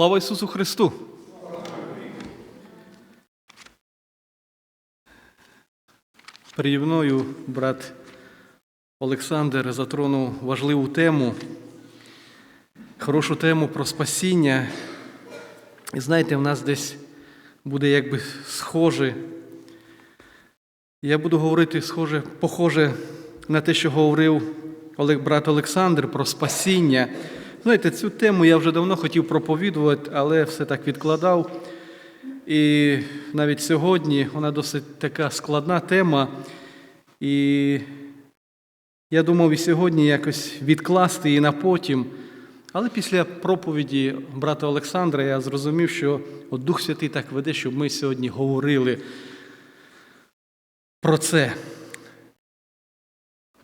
Слава Ісусу Христу! Переді мною брат Олександр затронув важливу тему, хорошу тему про спасіння. І знаєте, в нас десь буде якби схоже. Я буду говорити схоже, похоже на те, що говорив брат Олександр про спасіння. Знаєте, цю тему я вже давно хотів проповідувати, але все так відкладав. І навіть сьогодні вона досить така складна тема. І я думав і сьогодні якось відкласти її на потім. Але після проповіді брата Олександра я зрозумів, що от Дух Святий так веде, щоб ми сьогодні говорили про це,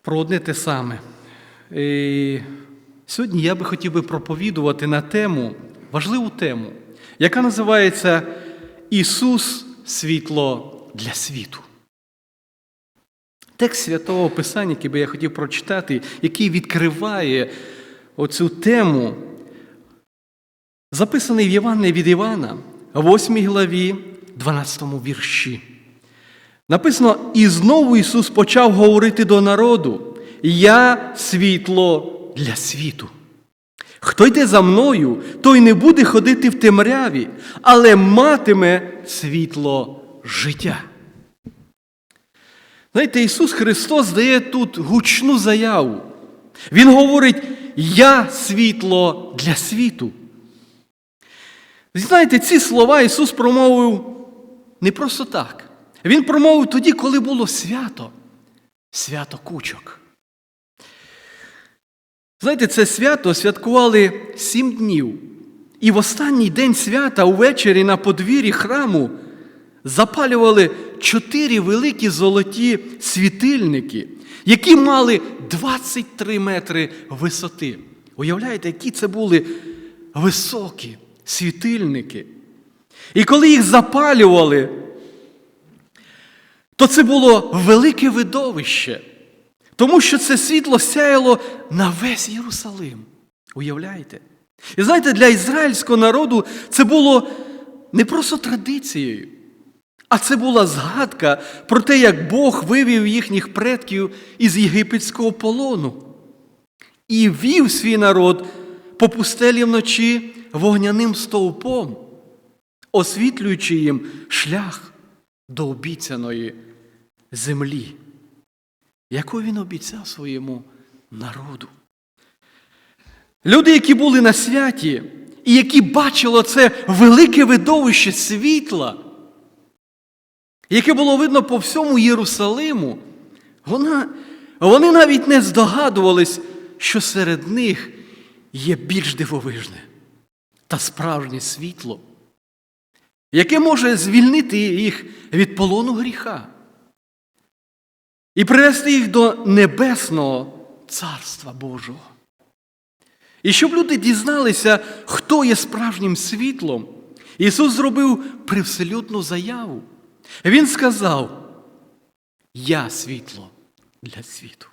про одне те саме. І сьогодні я би хотів би проповідувати на тему, важливу тему, яка називається Ісус світло для світу. Текст святого Писання, який би я хотів прочитати, який відкриває оцю тему, записаний в Євангелії від Івана, 8 главі, 12 вірші. Написано, і знову Ісус почав говорити до народу: Я світло для світу. Хто йде за мною, той не буде ходити в темряві, але матиме світло життя. Знаєте, Ісус Христос дає тут гучну заяву. Він говорить, Я світло для світу. Знаєте, ці слова Ісус промовив не просто так. Він промовив тоді, коли було свято, свято кучок. Знаєте, це свято святкували сім днів. І в останній день свята увечері на подвір'ї храму запалювали чотири великі золоті світильники, які мали 23 метри висоти. Уявляєте, які це були високі світильники. І коли їх запалювали, то це було велике видовище, тому що це світло сяяло на весь Єрусалим. Уявляєте? І знаєте, для ізраїльського народу це було не просто традицією, а це була згадка про те, як Бог вивів їхніх предків із єгипетського полону і вів свій народ по пустелі вночі вогняним стовпом, освітлюючи їм шлях до обіцяної землі, яку він обіцяв своєму народу. Люди, які були на святі, і які бачили це велике видовище світла, яке було видно по всьому Єрусалиму, вона, вони навіть не здогадувались, що серед них є більш дивовижне та справжнє світло, яке може звільнити їх від полону гріха і привести їх до небесного Царства Божого. І щоб люди дізналися, хто є справжнім світлом, Ісус зробив привселюдну заяву. Він сказав: Я світло для світу.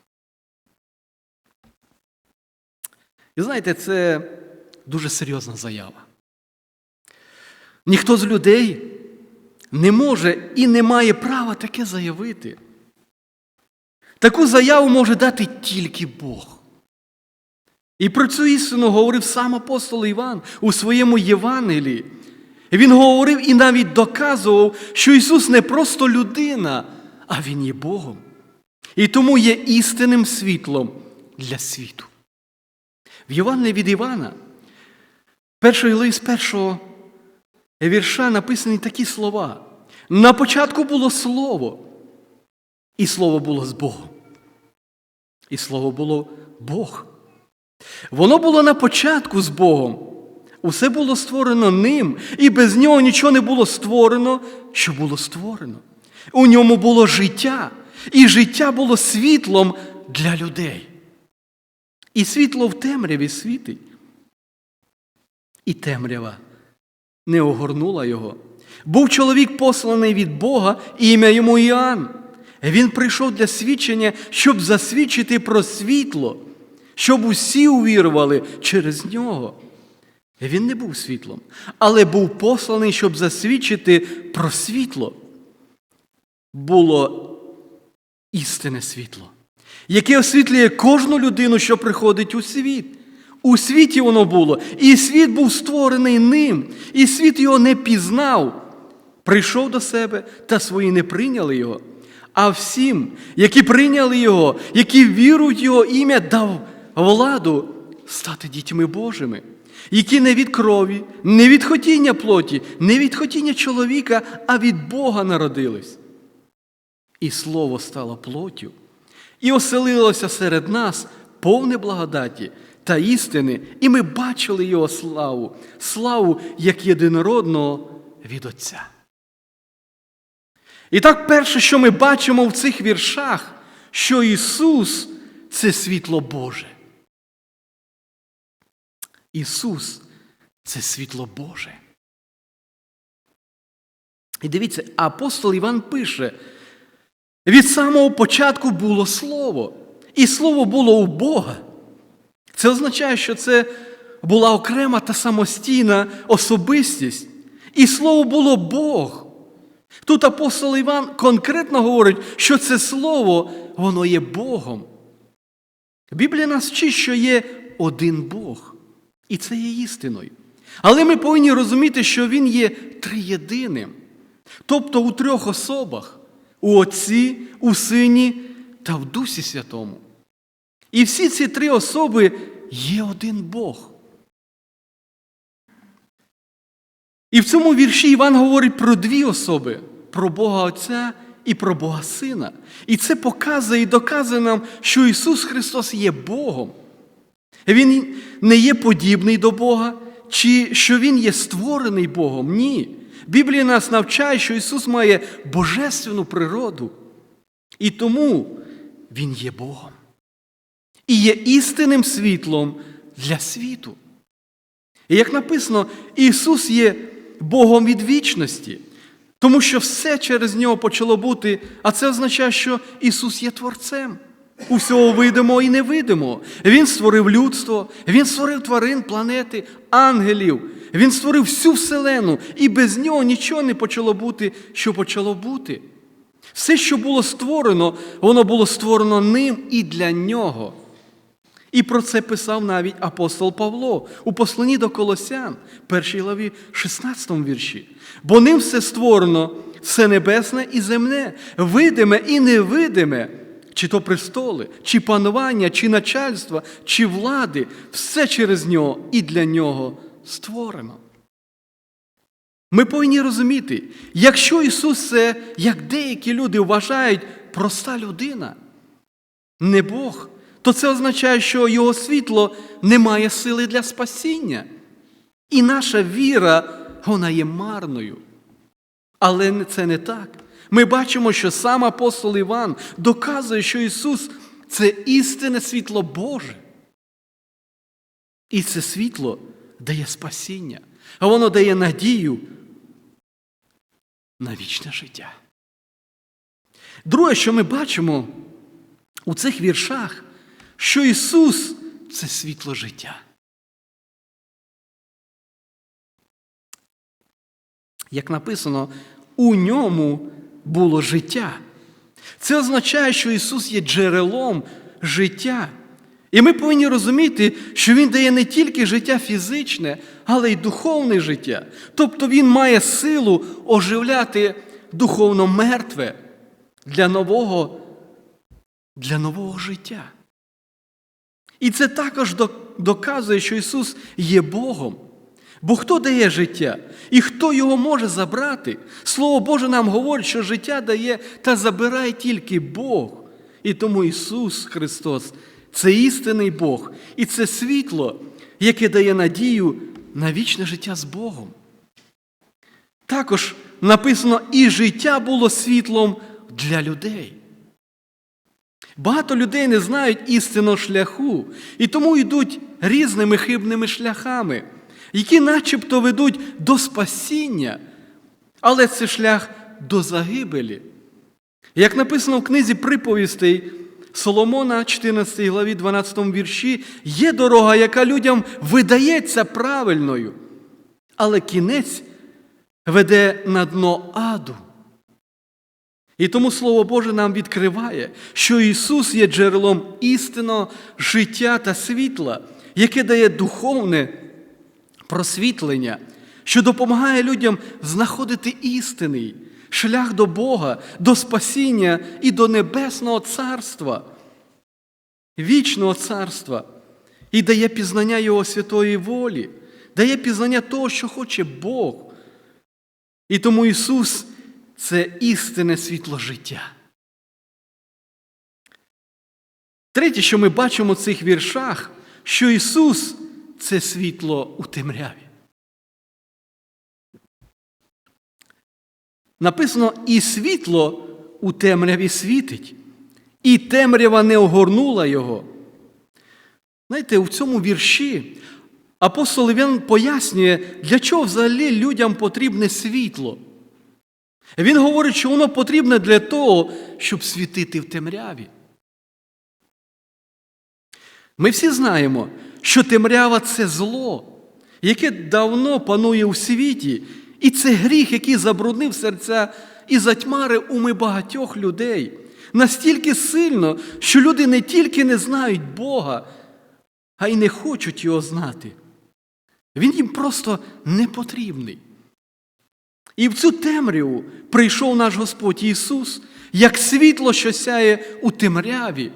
І знаєте, це дуже серйозна заява. Ніхто з людей не може і не має права таке заявити. Таку заяву може дати тільки Бог. І про цю істину говорив сам апостол Іван у своєму Євангелії. Він говорив і навіть доказував, що Ісус не просто людина, а Він є Богом. І тому є істинним світлом для світу. В Євангелії від Івана, перший лист першого вірша написані такі слова. На початку було Слово, і Слово було з Богом. І Слово було Бог. Воно було на початку з Богом. Усе було створено ним, і без нього нічого не було створено, що було створено. У ньому було життя, і життя було світлом для людей. І світло в темряві світить. І темрява не огорнула його. Був чоловік посланий від Бога, ім'я йому Іоанн. Він прийшов для свідчення, щоб засвідчити про світло, щоб усі увірували через нього. Він не був світлом, але був посланий, щоб засвідчити про світло. Було істинне світло, яке освітлює кожну людину, що приходить у світ. У світі воно було, і світ був створений ним, і світ його не пізнав. Прийшов до себе, та свої не прийняли його. А всім, які прийняли його, які вірують в його ім'я, дав владу стати дітьми Божими, які не від крові, не від хотіння плоті, не від хотіння чоловіка, а від Бога народились. І слово стало плоттю, і оселилося серед нас повне благодаті та істини, і ми бачили Його славу, славу як єдинородного від Отця. І так, перше, що ми бачимо в цих віршах, що Ісус це світло Боже. Ісус це світло Боже. І дивіться, апостол Іван пише, від самого початку було Слово, і Слово було у Бога. Це означає, що це була окрема та самостійна особистість, і Слово було Бог. Тут апостол Іван конкретно говорить, що це Слово, воно є Богом. Біблія нас вчить, що є один Бог, і це є істиною. Але ми повинні розуміти, що Він є триєдиним, тобто у трьох особах у Отці, у Сині та в Дусі Святому. І всі ці три особи є один Бог. І в цьому вірші Іван говорить про дві особи: про Бога Отця і про Бога Сина. І це показує і доказує нам, що Ісус Христос є Богом. Він не є подібний до Бога, чи що Він є створений Богом. Ні. Біблія нас навчає, що Ісус має божественну природу. І тому Він є Богом. І є істинним світлом для світу. І як написано, Ісус є Богом від вічності, тому що все через нього почало бути, а це означає, що Ісус є Творцем. Усього видимого і невидимого. Він створив людство, Він створив тварин, планети, ангелів. Він створив всю вселену, і без нього нічого не почало бути, що почало бути. Все, що було створено, воно було створено ним і для нього. І про це писав навіть апостол Павло у посланні до Колосян, першій главі, 16 вірші. Бо ним все створено, все небесне і земне, видиме і невидиме, чи то престоли, чи панування, чи начальства, чи влади, все через нього і для нього створено. Ми повинні розуміти, якщо Ісус це, як деякі люди вважають, проста людина, не Бог, то це означає, що Його світло не має сили для спасіння. І наша віра, вона є марною. Але це не так. Ми бачимо, що сам апостол Іван доказує, що Ісус це істинне світло Боже. І це світло дає спасіння, а воно дає надію на вічне життя. Друге, що ми бачимо у цих віршах, що Ісус це світло життя. Як написано, у ньому було життя. Це означає, що Ісус є джерелом життя. І ми повинні розуміти, що Він дає не тільки життя фізичне, але й духовне життя. Тобто Він має силу оживляти духовно мертве для нового, для нового життя. І це також доказує, що Ісус є Богом. Бо хто дає життя і хто його може забрати? Слово Боже нам говорить, що життя дає та забирає тільки Бог. І тому Ісус Христос це істинний Бог, і це світло, яке дає надію на вічне життя з Богом. Також написано, і життя було світлом для людей. Багато людей не знають істинного шляху, і тому йдуть різними хибними шляхами, які начебто ведуть до спасіння, але це шлях до загибелі. Як написано в книзі приповістей, Соломона, 14 главі, 12 вірші, є дорога, яка людям видається правильною, але кінець веде на дно аду. І тому Слово Боже нам відкриває, що Ісус є джерелом істинного життя та світла, яке дає духовне просвітлення, що допомагає людям знаходити істинний шлях до Бога, до спасіння і до Небесного Царства, вічного царства, і дає пізнання Його святої волі, дає пізнання того, що хоче Бог. І тому Ісус це істинне світло життя. Третє, що ми бачимо в цих віршах, що Ісус це світло у темряві. Написано, і світло у темряві світить, і темрява не огорнула його. Знаєте, у цьому вірші апостол Іван пояснює, для чого взагалі людям потрібне світло. Він говорить, що воно потрібне для того, щоб світити в темряві. Ми всі знаємо, що темрява це зло, яке давно панує у світі, і це гріх, який забруднив серця і затьмарив уми багатьох людей настільки сильно, що люди не тільки не знають Бога, а й не хочуть його знати. Він їм просто не потрібний. І в цю темряву прийшов наш Господь Ісус, як світло, що сяє у темряві,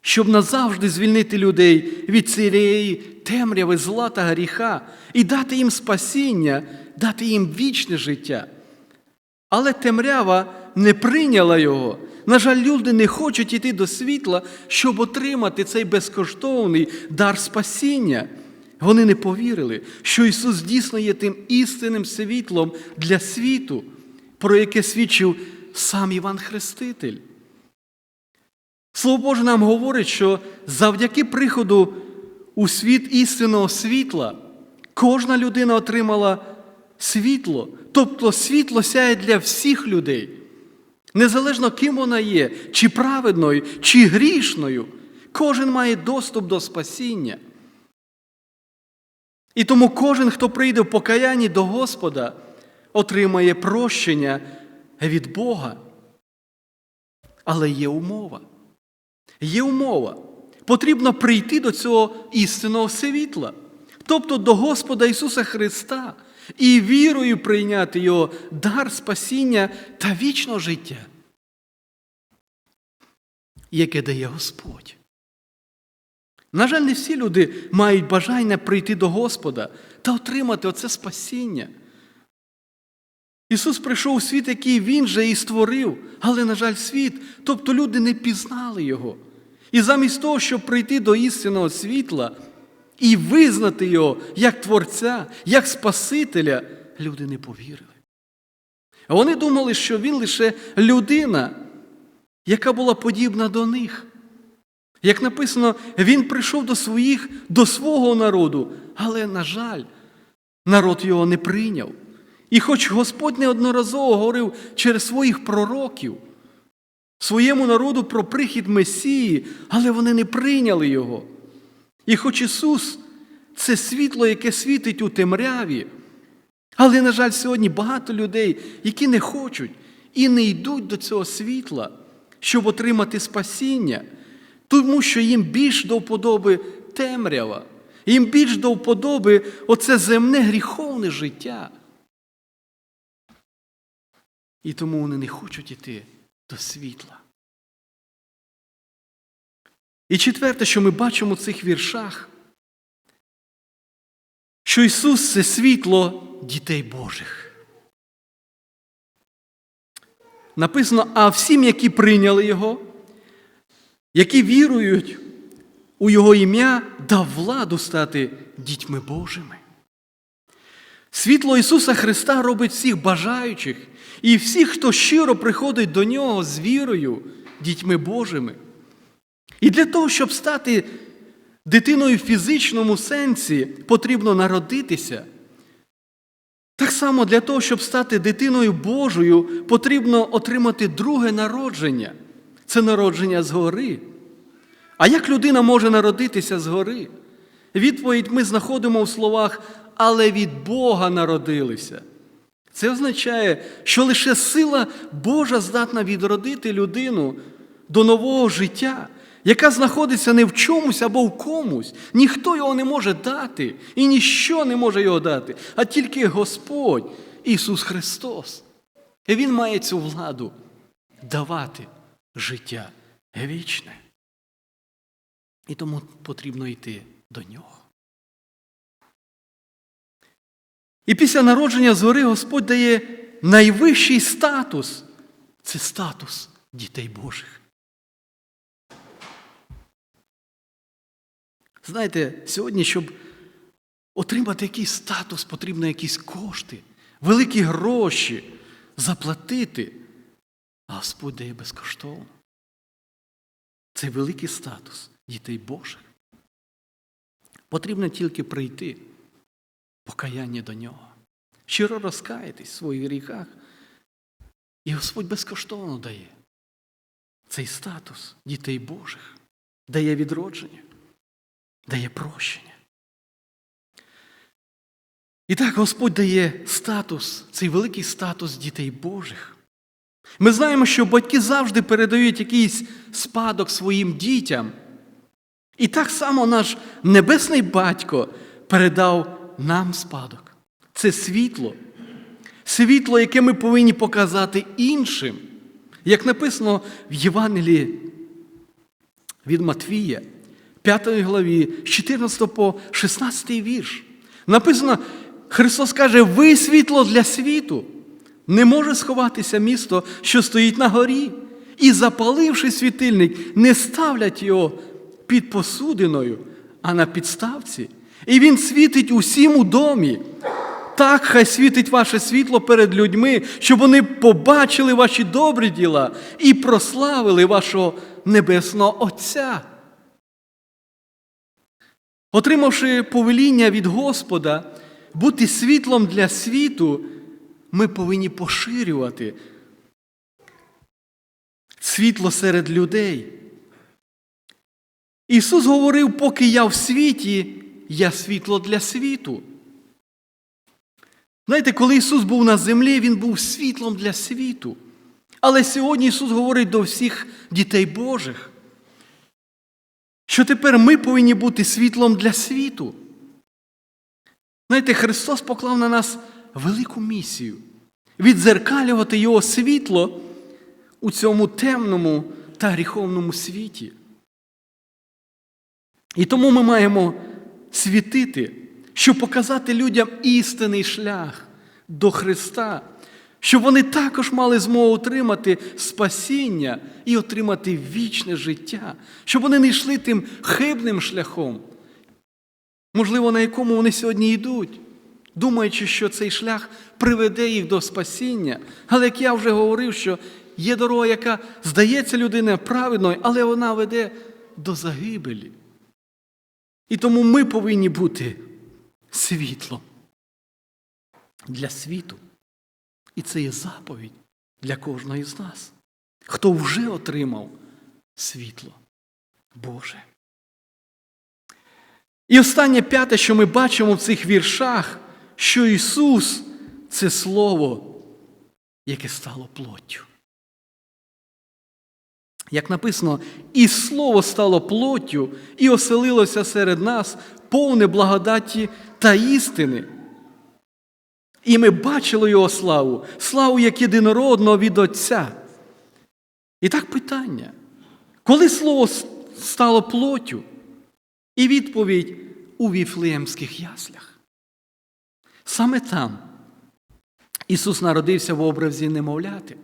щоб назавжди звільнити людей від цієї темряви зла та гріха і дати їм спасіння, дати їм вічне життя. Але темрява не прийняла його. На жаль, люди не хочуть йти до світла, щоб отримати цей безкоштовний дар спасіння. Вони не повірили, що Ісус дійсно є тим істинним світлом для світу, про яке свідчив сам Іван Хреститель. Слово Боже нам говорить, що завдяки приходу у світ істинного світла кожна людина отримала світло, тобто світло сяє для всіх людей. Незалежно ким вона є, чи праведною, чи грішною, кожен має доступ до спасіння. І тому кожен, хто прийде в покаянні до Господа, отримає прощення від Бога. Але є умова. Є умова. Потрібно прийти до цього істинного світла, тобто до Господа Ісуса Христа, і вірою прийняти Його дар спасіння та вічного життя, яке дає Господь. На жаль, не всі люди мають бажання прийти до Господа та отримати оце спасіння. Ісус прийшов у світ, який Він же і створив, але, на жаль, світ, тобто люди не пізнали Його. І замість того, щоб прийти до істинного світла і визнати Його як Творця, як Спасителя, люди не повірили. Вони думали, що Він лише людина, яка була подібна до них. Як написано, він прийшов до своїх, до свого народу, але, на жаль, народ його не прийняв. І хоч Господь неодноразово говорив через своїх пророків своєму народу про прихід Месії, але вони не прийняли його. І хоч Ісус це світло, яке світить у темряві, але, на жаль, сьогодні багато людей, які не хочуть і не йдуть до цього світла, щоб отримати спасіння тому що їм більш до вподоби темрява, їм більш до вподоби оце земне гріховне життя. І тому вони не хочуть іти до світла. І четверте, що ми бачимо в цих віршах, що Ісус це світло дітей Божих. Написано, а всім, які прийняли Його, які вірують у Його ім'я, дав владу стати дітьми Божими. Світло Ісуса Христа робить всіх бажаючих і всіх, хто щиро приходить до Нього з вірою, дітьми Божими. І для того, щоб стати дитиною в фізичному сенсі, потрібно народитися. Так само для того, щоб стати дитиною Божою, потрібно отримати друге народження – це народження згори. А як людина може народитися згори? Відповідь ми знаходимо в словах, але від Бога народилися. Це означає, що лише сила Божа здатна відродити людину до нового життя, яка знаходиться не в чомусь або в комусь. Ніхто його не може дати і ніщо не може його дати, а тільки Господь Ісус Христос. І Він має цю владу давати життя вічне. І тому потрібно йти до нього. І після народження згори Господь дає найвищий статус це статус дітей Божих. Знаєте, сьогодні, щоб отримати якийсь статус, потрібно якісь кошти, великі гроші заплатити, а Господь дає безкоштовно. Це великий статус дітей Божих. Потрібно тільки прийти покаяння до нього, щиро розкаятись в своїх гріхах. І Господь безкоштовно дає цей статус дітей Божих, дає відродження, дає прощення. І так Господь дає статус, цей великий статус дітей Божих. Ми знаємо, що батьки завжди передають якийсь спадок своїм дітям. І так само наш небесний батько передав нам спадок. Це світло. Світло, яке ми повинні показати іншим. Як написано в Євангелії від Матвія, 5 главі, з 14 по 16 вірш. Написано, Христос каже, ви світло для світу. Не може сховатися місто, що стоїть на горі, і, запаливши світильник, не ставлять його під посудиною, а на підставці. І він світить усім у домі. Так хай світить ваше світло перед людьми, щоб вони побачили ваші добрі діла і прославили вашого небесного Отця. Отримавши повеління від Господа бути світлом для світу, ми повинні поширювати світло серед людей. Ісус говорив, поки я в світі, я світло для світу. Знаєте, коли Ісус був на землі, Він був світлом для світу. Але сьогодні Ісус говорить до всіх дітей Божих, що тепер ми повинні бути світлом для світу. Знаєте, Христос поклав на нас велику місію відзеркалювати Його світло у цьому темному та гріховному світі. І тому ми маємо світити, щоб показати людям істинний шлях до Христа, щоб вони також мали змогу отримати спасіння і отримати вічне життя, щоб вони не йшли тим хибним шляхом, можливо, на якому вони сьогодні йдуть, думаючи, що цей шлях приведе їх до спасіння. Але як я вже говорив, що є дорога, яка здається людині правильною, але вона веде до загибелі. І тому ми повинні бути світлом для світу. І це є заповідь для кожного з нас, хто вже отримав світло Боже. І останнє п'яте, що ми бачимо в цих віршах, що Ісус це Слово, яке стало плоттю. Як написано, і Слово стало плоттю і оселилося серед нас повне благодаті та істини. І ми бачили Його славу, славу як єдинородного від Отця. І так питання, коли Слово стало плоттю? І відповідь у віфлеємських яслях. Саме там Ісус народився в образі немовляти.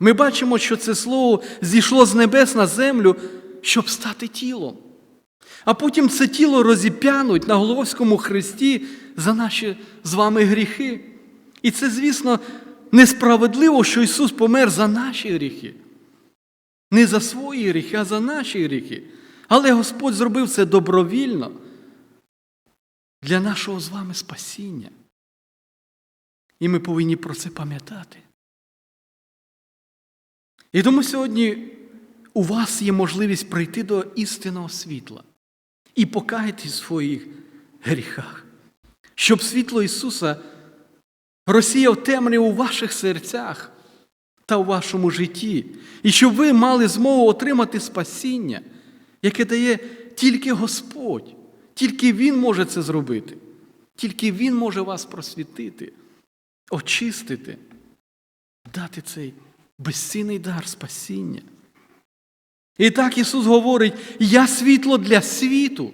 Ми бачимо, що це слово зійшло з небес на землю, щоб стати тілом. А потім це тіло розіп'януть на Головському хресті за наші з вами гріхи. І це, звісно, несправедливо, що Ісус помер за наші гріхи. Не за свої гріхи, а за наші гріхи. Але Господь зробив це добровільно для нашого з вами спасіння. І ми повинні про це пам'ятати. І тому сьогодні у вас є можливість прийти до істинного світла і покаятись в своїх гріхах, щоб світло Ісуса розсіяв темряву у ваших серцях та у вашому житті, і щоб ви мали змогу отримати спасіння, яке дає тільки Господь, тільки Він може це зробити, тільки Він може вас просвітити, очистити, дати цей безцінний дар спасіння. І так Ісус говорить: Я світло для світу.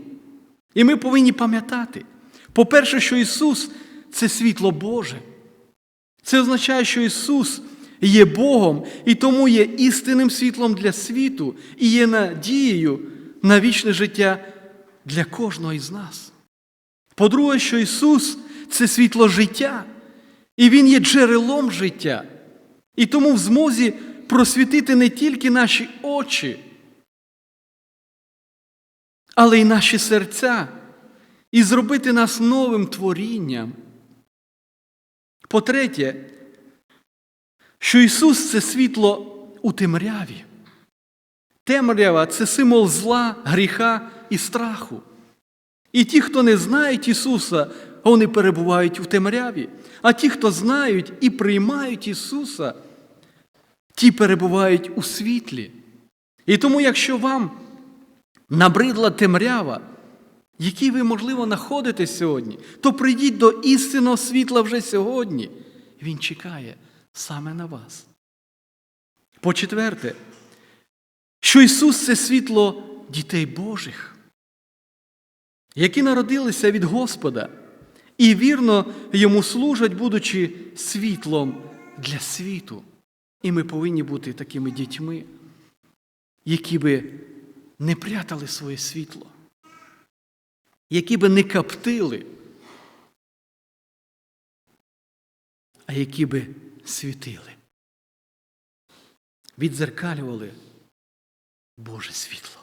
І ми повинні пам'ятати, по-перше, що Ісус це світло Боже. Це означає, що Ісус є Богом і тому є істинним світлом для світу і є надією на вічне життя для кожного із нас. По-друге, що Ісус це світло життя, і Він є джерелом життя, і тому в змозі просвітити не тільки наші очі, але й наші серця, і зробити нас новим творінням. По-третє, що Ісус це світло у темряві. Темрява це символ зла, гріха і страху. І ті, хто не знають Ісуса, вони перебувають у темряві. А ті, хто знають і приймають Ісуса, ті перебувають у світлі. І тому, якщо вам набридла темрява, якій ви, можливо, знаходитесь сьогодні, то прийдіть до істинного світла вже сьогодні. Він чекає саме на вас. По-четверте, що Ісус це світло дітей Божих, які народилися від Господа і вірно йому служать, будучи світлом для світу. І ми повинні бути такими дітьми, які би не прятали своє світло, які би не каптили, а які би світили, відзеркалювали Боже світло.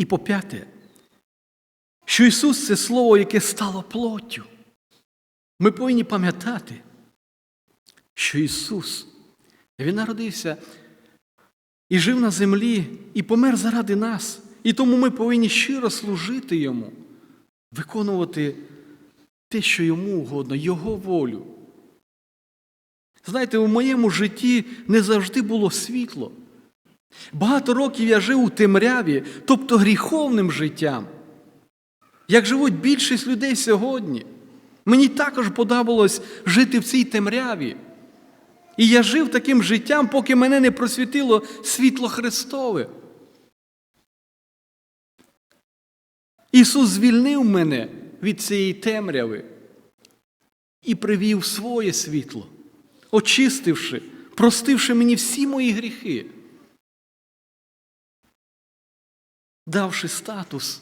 І по п'яте, що Ісус це Слово, яке стало плоттю. Ми повинні пам'ятати, що Ісус, Він народився і жив на землі, і помер заради нас. І тому ми повинні щиро служити Йому, виконувати те, що йому угодно, Його волю. Знаєте, у моєму житті не завжди було світло. Багато років я жив у темряві, тобто гріховним життям, як живуть більшість людей сьогодні. Мені також подобалось жити в цій темряві. І я жив таким життям, поки мене не просвітило світло Христове. Ісус звільнив мене від цієї темряви і привів своє світло, очистивши, простивши мені всі мої гріхи, давши статус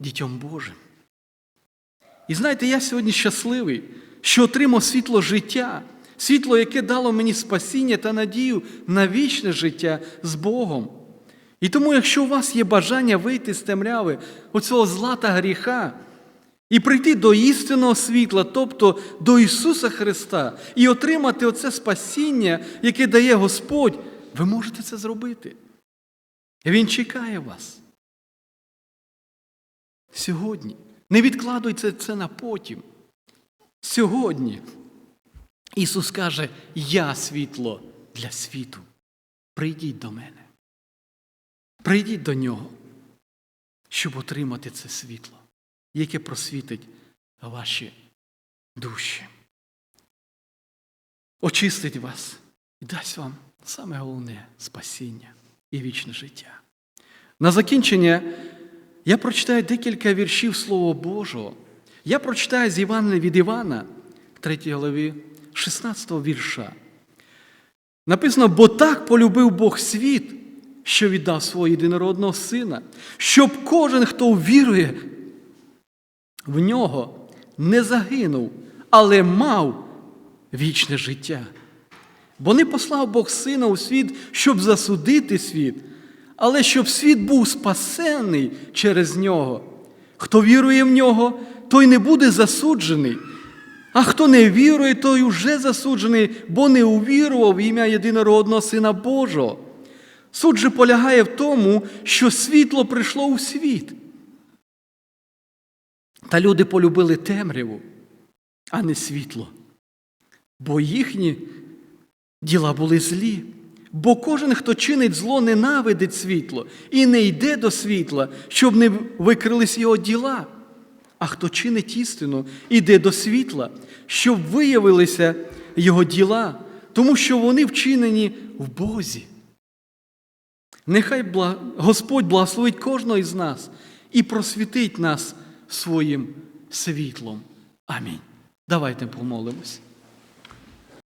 дітям Божим. І знаєте, я сьогодні щасливий, що отримав світло життя, світло, яке дало мені спасіння та надію на вічне життя з Богом. І тому, якщо у вас є бажання вийти з темряви оцього зла та гріха і прийти до істинного світла, тобто до Ісуса Христа, і отримати оце спасіння, яке дає Господь, ви можете це зробити. Він чекає вас. Сьогодні. Не відкладуйте це на потім. Сьогодні Ісус каже, я світло для світу. Прийдіть до мене. Прийдіть до нього, щоб отримати це світло, яке просвітить ваші душі. Очистить вас і дасть вам саме головне спасіння і вічне життя. На закінчення я прочитаю декілька віршів Слова Божого. Я прочитаю з Івана від Івана, 3 главі, 16 вірша. Написано, бо так полюбив Бог світ, що віддав свого єдинородного сина, щоб кожен, хто вірує в нього, не загинув, але мав вічне життя. Бо не послав Бог сина у світ, щоб засудити світ, але щоб світ був спасений через нього. Хто вірує в нього, той не буде засуджений, А хто не вірує, той уже засуджений, бо не увірував в ім'я єдинородного Сина Божого. Суд же полягає в тому, що світло прийшло у світ. Та люди полюбили темряву, а не світло, бо їхні діла були злі. Бо кожен, хто чинить зло, ненавидить світло і не йде до світла, щоб не викрились його діла. А хто чинить істину, іде до світла, щоб виявилися його діла, тому що вони вчинені в Бозі. Нехай Господь благословить кожного із нас і просвітить нас своїм світлом. Амінь. Давайте помолимось.